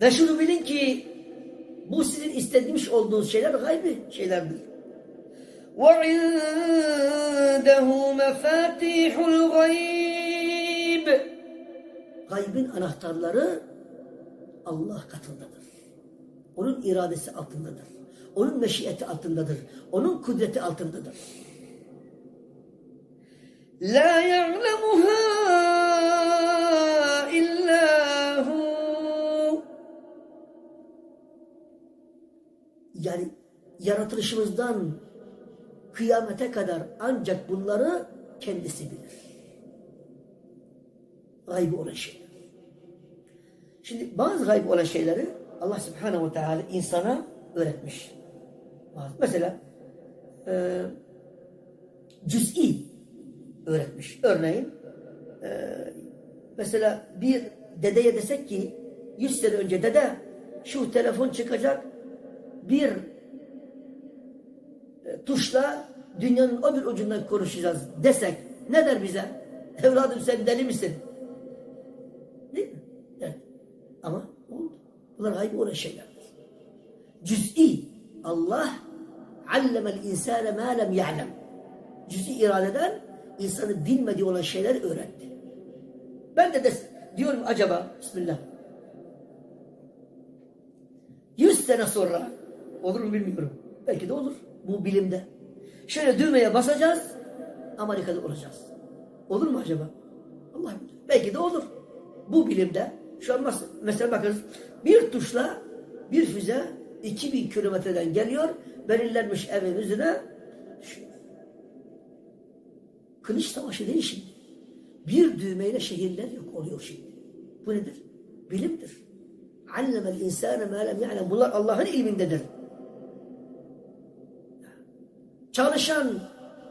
Ve şunu bilin ki bu sizin istediğiniz olduğunuz şeyler gaybi şeylerdir. وَعِنْدَهُ مَفَاتِحُ الْغَيْبِ Gaybin anahtarları Allah katındadır. Onun iradesi altındadır. Onun meşiyeti altındadır. Onun kudreti altındadır. La ya'lemuha Yani yaratılışımızdan kıyamete kadar ancak bunları kendisi bilir. Gaybi olan şeyler. Şimdi bazı gayb olan şeyleri Allah Subhanahu ve Teala insana öğretmiş. Mesela e, cüz'i öğretmiş. Örneğin e, mesela bir dedeye desek ki 100 sene önce dede şu telefon çıkacak bir e, tuşla dünyanın o bir ucundan konuşacağız desek ne der bize? Evladım sen deli misin? Değil mi? Evet. Ama oldu. Bunlar gaybi olan şeylerdir. Cüz'i Allah allemel insane ma lem ya'lem. Cüz'i iradeden insanı bilmediği olan şeyler öğretti. Ben de, de diyorum acaba Bismillah 100 sene sonra olur mu bilmiyorum. Belki de olur. Bu bilimde. Şöyle düğmeye basacağız Amerika'da olacağız. Olur mu acaba? Allah bilir. Belki de olur. Bu bilimde şu an mesela bakınız bir tuşla bir füze 2000 kilometreden geliyor belirlenmiş şu- kılıç savaşı değil şimdi. Bir düğmeyle şehirler yok oluyor şimdi. Bu nedir? Bilimdir. Allemel insane ma lem ya'lem. Bunlar Allah'ın ilmindedir. Çalışan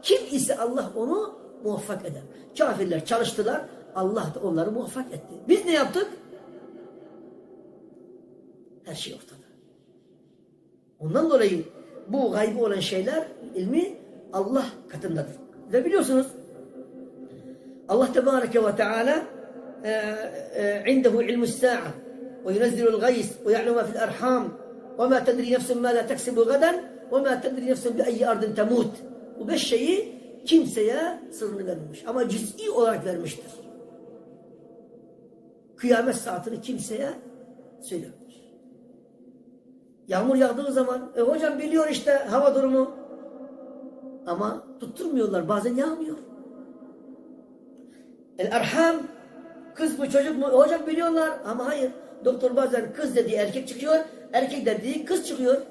kim ise Allah onu muvaffak eder. Kafirler çalıştılar, Allah da onları muvaffak etti. Biz ne yaptık? Her şey ortada. Ondan dolayı bu gaybi olan şeyler ilmi Allah katındadır. Ve biliyorsunuz Allah Tebareke ve Teala e, e, indehu ilmus sa'a ve yunezzilul gays ve ya'lemu ma fil arham nefsun ma la teksibu gaden ve ma tedri nefsun bi ayyi ardın temut. Bu beş şeyi kimseye sırrını vermemiş. Ama cüz'i olarak vermiştir. Kıyamet saatini kimseye söylememiş. Yağmur yağdığı zaman, e hocam biliyor işte hava durumu. Ama tutturmuyorlar, bazen yağmıyor. El erham, kız mı çocuk mu? E hocam biliyorlar ama hayır. Doktor bazen kız dediği erkek çıkıyor, erkek dediği kız çıkıyor.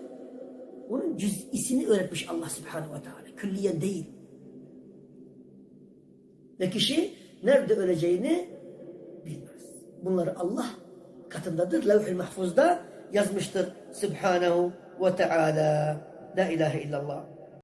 Onun cüz'isini öğretmiş Allah subhanahu ve teala. Külliyen değil. Ve kişi nerede öleceğini bilmez. Bunları Allah katındadır. Levh-i mahfuzda yazmıştır. Subhanahu ve Teala. La ilahe illallah.